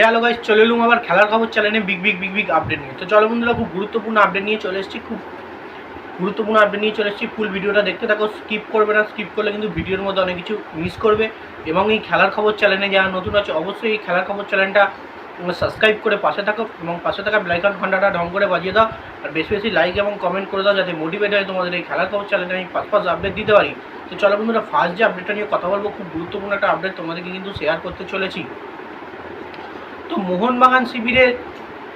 Hello guys চলে এলুম আবার খেলার খবর চ্যানেলে big big big big update নিয়ে। তো চলো বন্ধুরা, খুব গুরুত্বপূর্ণ আপডেট নিয়ে চলে এসেছি, খুব গুরুত্বপূর্ণ আপডেট নিয়ে চলে এসেছি। ফুল ভিডিওটা দেখতে থাকো স্কিপ করবে না স্কিপ করলে কিন্তু ভিডিওর মধ্যে অনেক কিছু মিস করবে। এবং এই খেলার খবর চ্যানেলে যারা নতুন আছে, অবশ্যই এই খেলার খবর চ্যানেলটা সাবস্ক্রাইব করে পাশে থাকো এবং পাশে থাকা ব্লাইকন ঘন্টাটা ঢং করে বাজিয়ে দাও। আর বেশি বেশি লাইক এবং কমেন্ট করে দাও যাতে মোটিভেট হয় তোমাদের এই খেলার খবর চ্যানেলে আমি পাঁচ পাঁচ আপডেট দিতে পারি। তো চলো বন্ধুরা ফার্স্ট যে আপডেটটা নিয়ে কথা বলব, খুব গুরুত্বপূর্ণ একটা আপডেট তোমাদেরকে কিন্তু শেয়ার করতে চলেছি। তো মোহনবাগান শিবিরের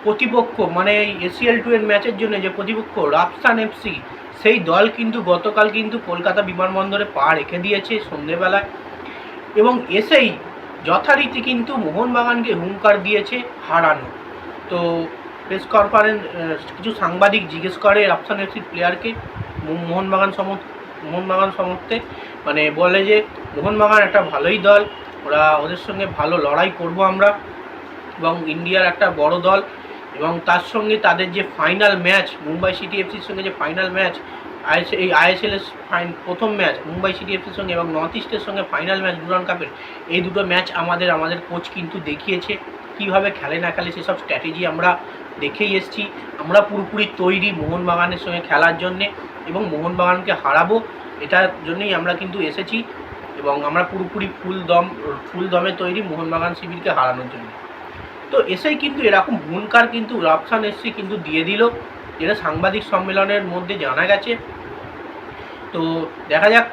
প্রতিপক্ষ মানে এসিএল টু এর ম্যাচের জন্য যে প্রতিপক্ষ রাফসান এফসি, সেই দল কিন্তু গতকাল কিন্তু কলকাতা বিমানবন্দরে পা রেখে দিয়েছে সন্ধেবেলায়। এবং এসেই যথারীতি কিন্তু মোহনবাগানকে হুঙ্কার দিয়েছে হারানো। তো প্রেস কনফারেন্স কিছু সাংবাদিক জিজ্ঞেস করে রাফসান এফসির প্লেয়ারকে মোহনবাগান সমর্থ, মোহনবাগান সমর্থে মানে বলে যে, মোহনবাগান একটা ভালোই দল, ওরা ওদের সঙ্গে ভালো লড়াই করব আমরা। এবং ইন্ডিয়ার একটা বড় দল এবং তার সঙ্গে তাদের যে ফাইনাল ম্যাচ মুম্বাই সিটি এফসির সঙ্গে যে ফাইনাল ম্যাচ আইএস এই আইএসএল এর ফাইন প্রথম ম্যাচ মুম্বাই সিটি এফসির সঙ্গে এবং নর্থ ইস্টের সঙ্গে ফাইনাল ম্যাচ ডুরান কাপের এই দুটো ম্যাচ আমাদের আমাদের কোচ কিন্তু দেখিয়েছে কীভাবে খেলে না খেলে সেসব স্ট্র্যাটেজি আমরা দেখেই এসেছি। আমরা পুরোপুরি তৈরি মোহনবাগানের সঙ্গে খেলার জন্যে এবং মোহনবাগানকে হারাবো, এটার জন্যই আমরা কিন্তু এসেছি এবং আমরা পুরোপুরি ফুল দম, ফুল দমে তৈরি মোহনবাগান শিবিরকে হারানোর জন্য। তো এসেই কিন্তু এরকম হুনকার কিন্তু রাফসান এসসি কিন্তু দিয়ে দিল। যেটা সাংবাদিক সম্মেলনের মধ্যে জানা গেছে। তো দেখা যাক,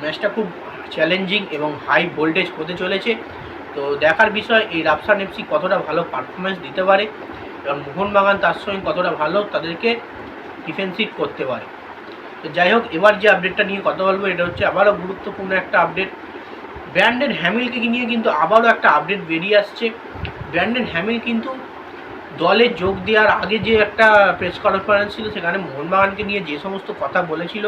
ম্যাচটা খুব চ্যালেঞ্জিং এবং হাই ভোল্টেজ হতে চলেছে। তো দেখার বিষয়, এই রাফসান এফসি কতটা ভালো পারফরমেন্স দিতে পারে এবং মোহনবাগান তার সঙ্গে কতটা ভালো তাদেরকে ডিফেন্সিভ করতে পারে। তো যাই হোক, এবার যে আপডেটটা নিয়ে কথা বলব, এটা হচ্ছে আবারও গুরুত্বপূর্ণ একটা আপডেট ব্র্যান্ডেন হ্যামিলকে নিয়ে কিন্তু আবারও একটা আপডেট বেরিয়ে আসছে। ব্র্যান্ডেন হ্যামিল কিন্তু দলে যোগ দেওয়ার আগে যে একটা প্রেস কনফারেন্স ছিল, সেখানে মোহনবাগানকে নিয়ে যে সমস্ত কথা বলেছিল,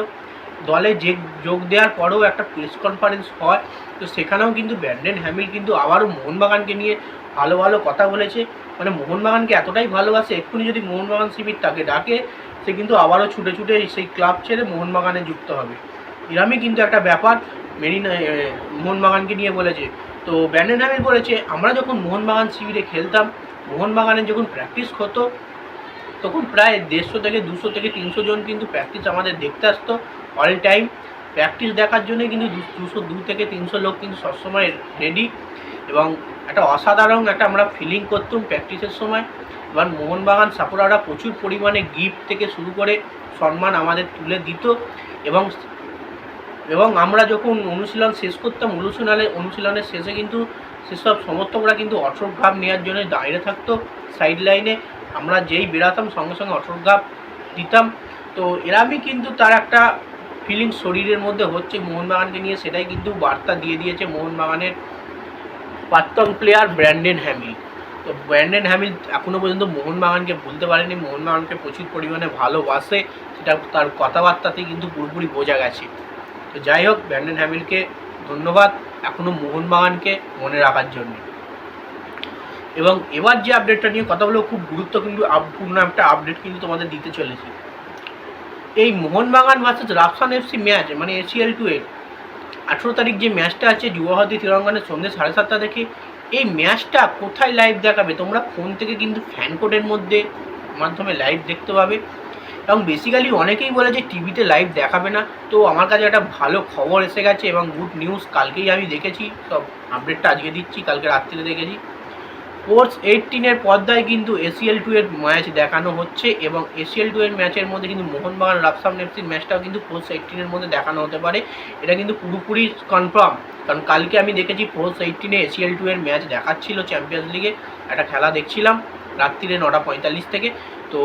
দলে যে যোগ দেওয়ার পরেও একটা প্রেস কনফারেন্স হয়। তো সেখানেও কিন্তু ব্র্যান্ডেন হ্যামিল কিন্তু আবারও মোহনবাগানকে নিয়ে ভালো ভালো কথা বলেছে। মানে মোহনবাগানকে এতটাই ভালোবাসে, এক্ষুনি যদি মোহনবাগান শিবির তাকে ডাকে, সে কিন্তু আবারও ছুটে ছুটে সেই ক্লাব ছেড়ে মোহনবাগানে যুক্ত হবে। এরমই কিন্তু একটা ব্যাপার, মেরিনা মোহনবাগানকে নিয়ে বলেছে। তো ব্যান্ডেন হ্যামিল বলেছে, আমরা যখন মোহনবাগান শিবিরে খেলতাম, মোহনবাগানে যখন প্র্যাকটিস হতো, তখন প্রায় দেড়শো থেকে দুশো থেকে তিনশো জন কিন্তু প্র্যাকটিস আমাদের দেখতে আসতো অল টাইম প্র্যাকটিস দেখার জন্য কিন্তু দুশো দু থেকে তিনশো লোক কিন্তু সবসময় রেডি এবং একটা অসাধারণ একটা আমরা ফিলিং করতাম প্র্যাকটিসের সময়। এবার মোহনবাগান সাপোর্টাররা প্রচুর পরিমাণে গিফট থেকে শুরু করে সম্মান আমাদের তুলে দিত এবং এবং আমরা যখন অনুশীলন শেষ করতাম, অনুশীলনে, অনুশীলনের শেষে কিন্তু সেসব সমর্থকরা কিন্তু অটোগ্রাফ নেওয়ার জন্য দাঁড়িয়ে থাকতো সাইড লাইনে আমরা যেই বেরাতাম সঙ্গে সঙ্গে অটোগ্রাফ দিতাম। তো এরামই কিন্তু তার একটা ফিলিং শরীরের মধ্যে হচ্ছে। মোহনবাগানকে নিয়ে সেটাই কিন্তু বার্তা দিয়ে দিয়েছে মোহনবাগানের প্রাক্তন প্লেয়ার ব্র্যান্ডেন হ্যামিল। তো ব্র্যান্ডেন হ্যামিল এখনও পর্যন্ত মোহনবাগানকে ভুলতে পারেনি। মোহনবাগানকে প্রচুর পরিমাণে ভালোবাসে। সেটা তার কথাবার্তাতেই কিন্তু পুরোপুরি বোঝা গেছে। তো যাই হোক, ব্র্যান্ডেন হ্যামিলকে ধন্যবাদ এখনও মোহনবাগানকে মনে রাখার জন্য। এবং এবার যে আপডেটটা নিয়ে কথা বলব, খুব গুরুত্ব কিন্তু পূর্ণ একটা আপডেট কিন্তু তোমাদের দিতে চলেছি। এই মোহনবাগান ভার্সেস রাফসান এফসি ম্যাচ মানে এসিএল টু এর আঠেরো তারিখ যে ম্যাচটা আছে, যুবভারতী তিরঙ্গনের সন্ধ্যে সাড়ে সাতটা থেকে, এই ম্যাচটা কোথায় লাইভ দেখাবে? তোমরা ফোন থেকে কিন্তু ফ্যান কোডের মধ্যে মাধ্যমে লাইভ দেখতে পাবে। এবং বেসিক্যালি অনেকেই বলে যে টিভিতে লাইভ দেখাবে না। তো আমার কাছে একটা ভালো খবর এসে গেছে এবং গুড নিউজ কালকেই আমি দেখেছি। সব আপডেটটা আজকে দিচ্ছি, কালকে রাত্রিরে দেখেছি। স্পোর্টস এইটিনের পর্দায় কিন্তু এসিএল টু এর ম্যাচ দেখানো হচ্ছে এবং এসিএল টু এর ম্যাচের মধ্যে কিন্তু মোহনবাগান রাফসাম এফসির ম্যাচটাও কিন্তু স্পোর্টস এইটিনের মধ্যে দেখানো হতে পারে। এটা কিন্তু পুরোপুরি কনফার্ম কারণ কালকে আমি দেখেছি স্পোর্টস এইটিনে এসিএল টু এর ম্যাচ দেখাচ্ছিল চ্যাম্পিয়ন্স লিগে একটা খেলা দেখছিলাম রাত্রিরে নটা পঁয়তাল্লিশ থেকে। তো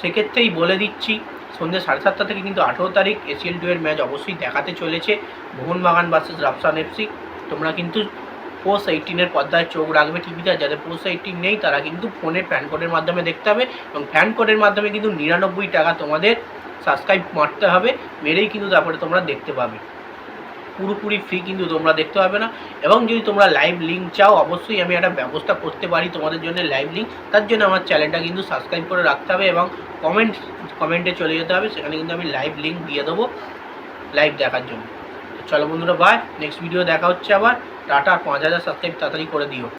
সেক্ষেত্রেই বলে দিচ্ছি, সন্ধ্যে সাড়ে সাতটা থেকে কিন্তু আঠেরো তারিখ এসিএল টু এর ম্যাচ অবশ্যই দেখাতে চলেছে মোহনবাগান ভার্সেস রাফসান এফসি তোমরা কিন্তু পোস্ট এইটিনের পর্দায় চোখ রাখবে টিভিতে যাদের পোস্ট এইটিন নেই, তারা কিন্তু ফোনে ফ্যান কোডের মাধ্যমে দেখতে হবে এবং ফ্যান কোডের মাধ্যমে কিন্তু নিরানব্বই টাকা তোমাদের সাবস্ক্রাইব মারতে হবে, মেরেই কিন্তু তারপরে তোমরা দেখতে পাবে। পুরোপুরি ফ্রি কিন্তু তোমরা দেখতে পাবে না। এবং যদি তোমরা লাইভ লিঙ্ক চাও, অবশ্যই আমি একটা ব্যবস্থা করতে পারি তোমাদের জন্য লাইভ লিঙ্ক তার জন্য আমার চ্যানেলটা কিন্তু সাবস্ক্রাইব করে রাখতে হবে এবং কমেন্ট কমেন্টে চলে যেতে হবে। সেখানে কিন্তু আমি লাইভ লিঙ্ক দিয়ে দেবো লাইভ দেখার জন্য। চলো বন্ধুরা বাই নেক্সট ভিডিও দেখা হচ্ছে আবার। টাটা, পাঁচ হাজার সাবস্ক্রাইব তাড়াতাড়ি করে দিও।